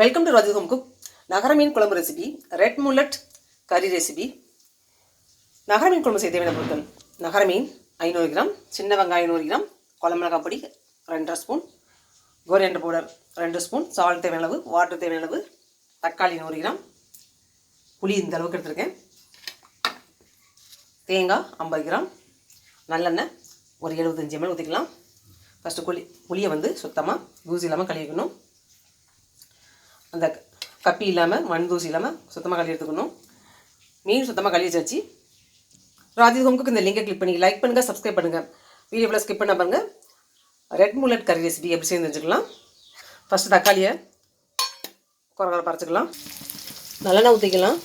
Welcome to Raju home cook நகர மீன் குழம்பு recipe red mullet curry recipe நகர மீன் குழம்பு செய்ய தேவையான பொருட்கள் நகர மீன் ஐநூறு கிராம். சின்ன வெங்காயம் நூறு கிராம். குழம்பு மிளகாய் பொடி ரெண்டரை ஸ்பூன். கோரியண்டர் பவுடர் ரெண்டு ஸ்பூன். சால்ட் தேவையான அளவு வாட்டர் தேவையான அளவு. தக்காளி நூறு கிராம். புளி இந்த அளவுக்கு எடுத்திருக்கேன். தேங்காய் ஐம்பது கிராம். நல்லெண்ணெய் ஒரு எழுபத்தஞ்சி எம்எல் ஊற்றிக்கலாம் ஃபஸ்ட்டு புளி புளியை வந்து சுத்தமாக தூசி இல்லாமல் கழுவிக்கணும் அந்த கப்பி இல்லாமல் மண் தூசி இல்லாமல் சுத்தமாக கழுவி எடுத்துக்கணும். மீன் சுத்தமாக கழுவி வச்சாச்சு. ராஜி ஹோம்க்கு இந்த லிங்கை கிளிக் பண்ணி லைக் பண்ணுங்கள் சப்ஸ்கிரைப் பண்ணுங்கள் வீடியோவில் ஸ்கிப் பண்ண பாருங்கள் ரெட் முல்லட் கறி ரெசிபி எப்படி செய்து தெரிஞ்சுக்கலாம். ஃபஸ்ட்டு தக்காளியை குறை குறை நல்லெண்ணெய் ஊற்றிக்கலாம்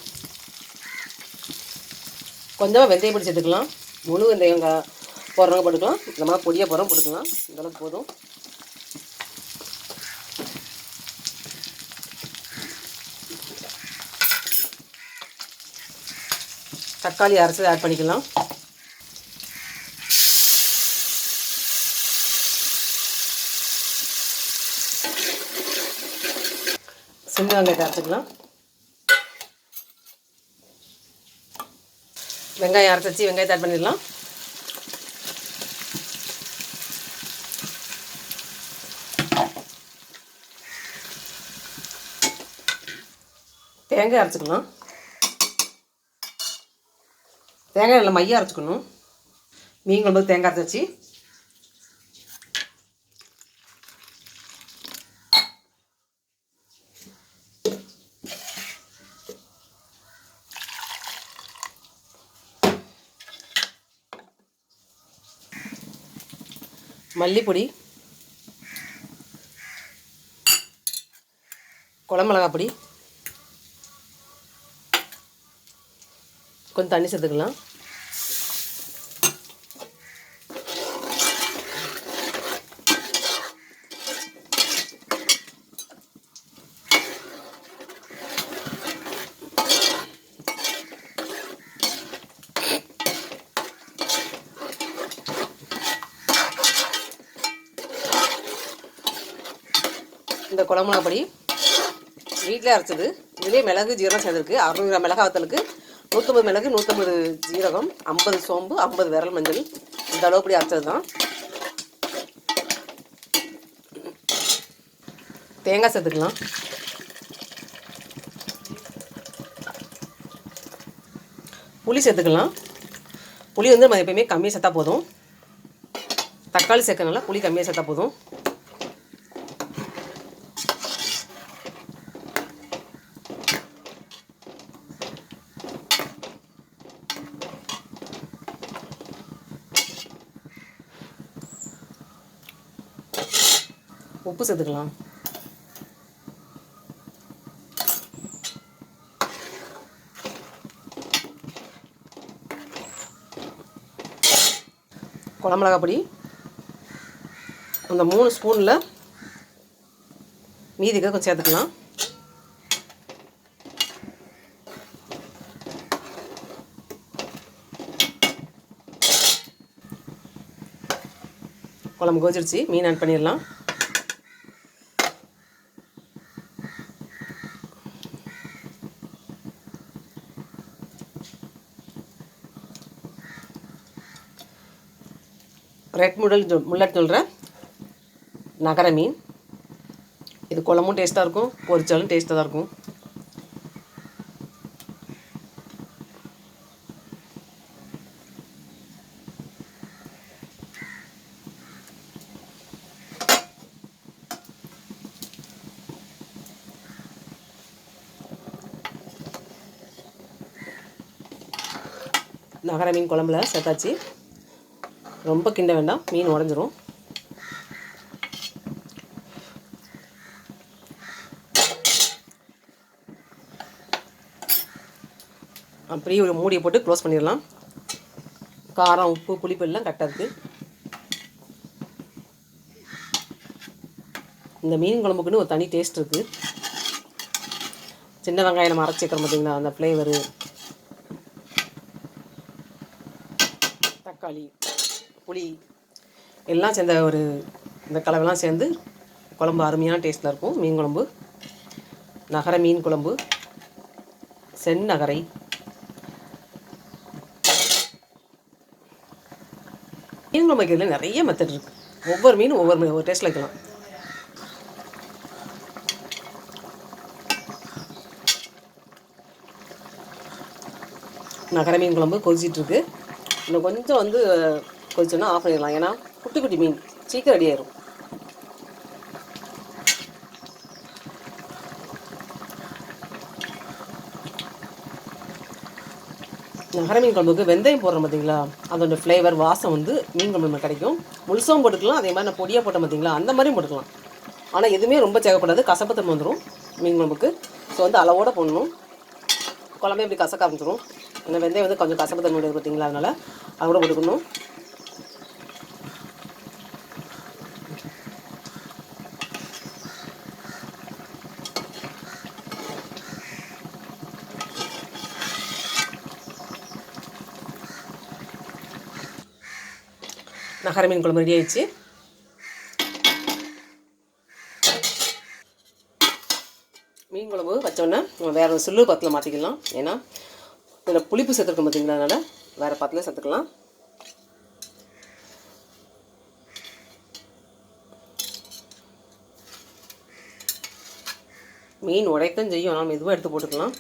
கொஞ்சமாக வெந்தயம் பிடிச்சி எடுத்துக்கலாம் முழு வெந்தயம் போடுறவங்க போட்டுக்கலாம். இந்த மாதிரி பொடியாக போகிறோம் போட்டுக்கலாம். இந்தளவுக்கு போதும். தக்காளி அரைச்சி ஆட் பண்ணிக்கலாம். சின்ன வெங்காயத்தை அரைச்சிக்கலாம். வெங்காயம் அரைச்சி வெங்காயத்தை ஆட் பண்ணிடலாம். தேங்காய் அரைச்சிக்கலாம். தேங்காய் நல்லா மையம் அரைச்சிக்கணும். மீன் குழம்பு தேங்காய் அரைச்சி வச்சு. மல்லிப்பொடி. குழம்புமிளகா கொஞ்சம் தண்ணி சேர்த்துக்கலாம். இந்த குழம்புனா பொடி அரைச்சது. இதுலேயே மிளகு ஜீரகம் சேர்ந்துருக்கு அறுநூறு கிராம் மிளகா வத்தலுக்கு நூற்றம்பது மிளகு நூற்றம்பது ஜீரகம் ஐம்பது சோம்பு ஐம்பது விரல் மஞ்சள். இந்த அளவு அரைச்சது தான். தேங்காய் சேர்த்துக்கலாம். புளி சேர்த்துக்கலாம். புளி வந்து நம்ம எப்பயுமே கம்மியாக சேர்த்தா போதும். தக்காளி சேர்க்கறனால புளி கம்மியாக சேர்த்தா போதும். உப்பு சேர்த்துக்கலாம். குழம்புலகா பொடி. அந்த மூணு ஸ்பூனில் மீதிக்க கொஞ்சம் சேர்த்துக்கலாம். குழம்பு கோச்சிருச்சு மீன் ஆட் பண்ணிடலாம். ரெட் முடல் சொ- முல்லட் நகர மீன். இது குழம்பும் டேஸ்ட்டாக இருக்கும் பொரிச்சாலும் டேஸ்ட்டாக தான் இருக்கும். நகர மீன் குழம்புல சேர்த்தாச்சு ரொம்ப கிண்ட வேண்டாம். மீன் உடஞ்சிரும். அப்படியே ஒரு மூடியை போட்டு க்ளோஸ் பண்ணிடலாம். காரம் உப்பு புளிப்பு எல்லாம் கரெக்டாக இருக்குது இந்த மீன் குழம்புக்குன்னு ஒரு தனி டேஸ்ட் இருக்குது சின்ன வெங்காயம் நம்ம அரைச்சி வைக்கிறோம் பார்த்தீங்களா அந்த ஃப்ளேவரு தக்காளி. புளி எல்லாம் சேர்ந்த ஒரு இந்த கலவைலாம் சேர்ந்து குழம்பு அருமையான டேஸ்ட்டில் இருக்கும். மீன் குழம்பு நகர மீன் குழம்பு செந்நகரை மீன் குழம்பு வைக்கிறதுல நிறைய மெத்தட் இருக்குது ஒவ்வொரு மீனும் ஒவ்வொரு ஒவ்வொரு டேஸ்ட்டில் வைக்கலாம். நகர மீன் குழம்பு கொதிச்சிட்ருக்கு இன்னும் கொஞ்சம் வந்து கொதிச்சோன்னா ஆஃப் பண்ணிடலாம். ஏன்னா குட்டி குட்டி மீன் சீக்கிரம் ரெடி ஆயிரும். நகர மீன் குழம்புக்கு வெந்தயம் போடுறோம் பார்த்தீங்களா அதோட ஃப்ளேவர் வாசம் வந்து மீன் குழம்பு கிடைக்கும். முழுசாவும் போட்டுக்கலாம். அதே மாதிரி நான் பொடியாக போட்டேன் பார்த்தீங்களா அந்த மாதிரியும் போட்டுக்கலாம். ஆனால் எதுவுமே ரொம்ப சேகப்படாது கசப்பத்தன்மை வந்துடும் மீன் குழம்புக்கு. ஸோ வந்து அளவோட போடணும். குழம்பே இப்படி கசக்க ஆரம்பிச்சிடும் ஏன்னா வெந்தயம் வந்து கொஞ்சம் கசப்பத்தன்மை பார்த்தீங்களா அதனால் அதோட போட்டுக்கணும். நகர மீன் குழம்பு ரெடி ஆயிடுச்சு. மீன் குழம்பு வச்சோன்னே வேறு ஒரு சில்லு பத்தில் மாற்றிக்கலாம் ஏன்னா இதில் புளிப்பு சேர்த்துருக்கோம் பார்த்திங்களா அதனால் வேறு பத்தில் சேர்த்துக்கலாம். மீன் உடைத்தான் செய்யும் ஆனால் மெதுவாக எடுத்து போட்டுக்கலாம்.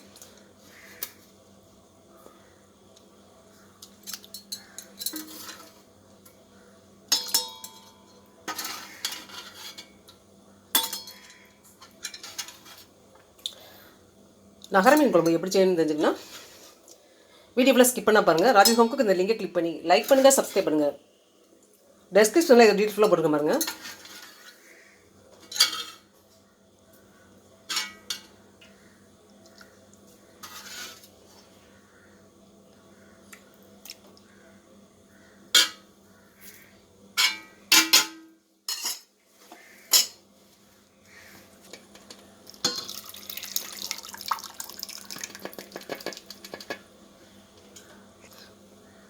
நகர மீன் குழம்பு எப்படி செய்யணும்னு தெரிஞ்சுக்கணும் வீடியோவில் ஸ்கிப் பண்ண பாருங்கள் ராஜி ஹோம்க்கு இந்த லிங்கை கிளிக் பண்ணி லைக் பண்ணுங்கள் சப்ஸ்கிரைப் பண்ணுங்கள் டெஸ்கிரிப்ஷனில் இதை டீட்டெயிலாக ஃபுல்லாக போட்டுக்க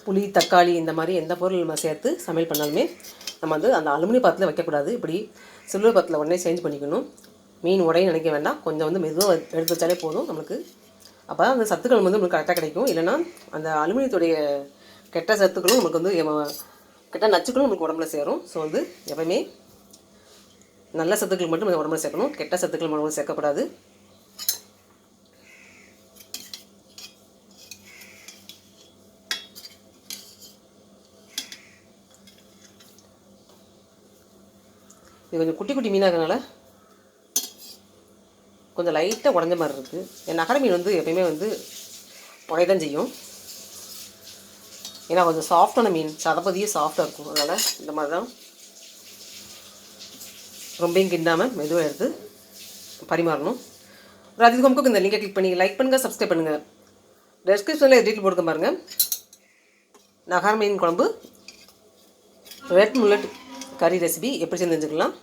புளி தக்காளி இந்த மாதிரி எந்த பொருள் நம்ம சேர்த்து சமையல் பண்ணாலுமே நம்ம வந்து அந்த அலுமினிய பாத்திரத்தில் வைக்கக்கூடாது. இப்படி சில்வர் பாத்திரத்தில் உடனே சேஞ்ச் பண்ணிக்கணும். மீன் உடையும் நினைக்க வேண்டாம். கொஞ்சம் வந்து மெதுவாக எடுத்து வச்சாலே போதும் நம்மளுக்கு. அப்போ தான் அந்த சத்துக்கள் வந்து நம்மளுக்கு கரெக்டாக கிடைக்கும். இல்லைன்னா அந்த அலுமினியத்துடைய கெட்ட சத்துக்களும் நமக்கு வந்து கெட்ட நச்சுக்களும் நமக்கு உடம்புல சேரும். ஸோ வந்து எப்பவுமே நல்ல சத்துக்கள் மட்டும் நம்ம உடம்புல சேர்க்கணும். கெட்ட சத்துக்கள் உடம்புல சேர்க்கக்கூடாது. இது கொஞ்சம் குட்டி குட்டி மீனாக கொஞ்சம் லைட்டாக உடஞ்ச மாதிரி இருக்குது என் நகர மீன் வந்து எப்பயுமே வந்து உடையதான் செய்யும். ஏன்னா கொஞ்சம் சாஃப்டான மீன் சதப்பதியே சாஃப்டாக இருக்கும். அதனால் இந்த மாதிரி தான் ரொம்பையும் கிண்டாமல் மெதுவாக எடுத்து பரிமாறணும். ராஜித் ஹோம்க்கு இந்த லிங்கை கிளிக் பண்ணி லைக் பண்ணுங்கள் சப்ஸ்கிரைப் பண்ணுங்கள் டெஸ்கிரிப்ஷனில் டீட்டெயில் போடுங்க பாருங்கள் நகர மீன் குழம்பு ரெட் முல்லட் கறி ரெசிபி எப்படி செஞ்சு தெரிஞ்சுக்கலாம்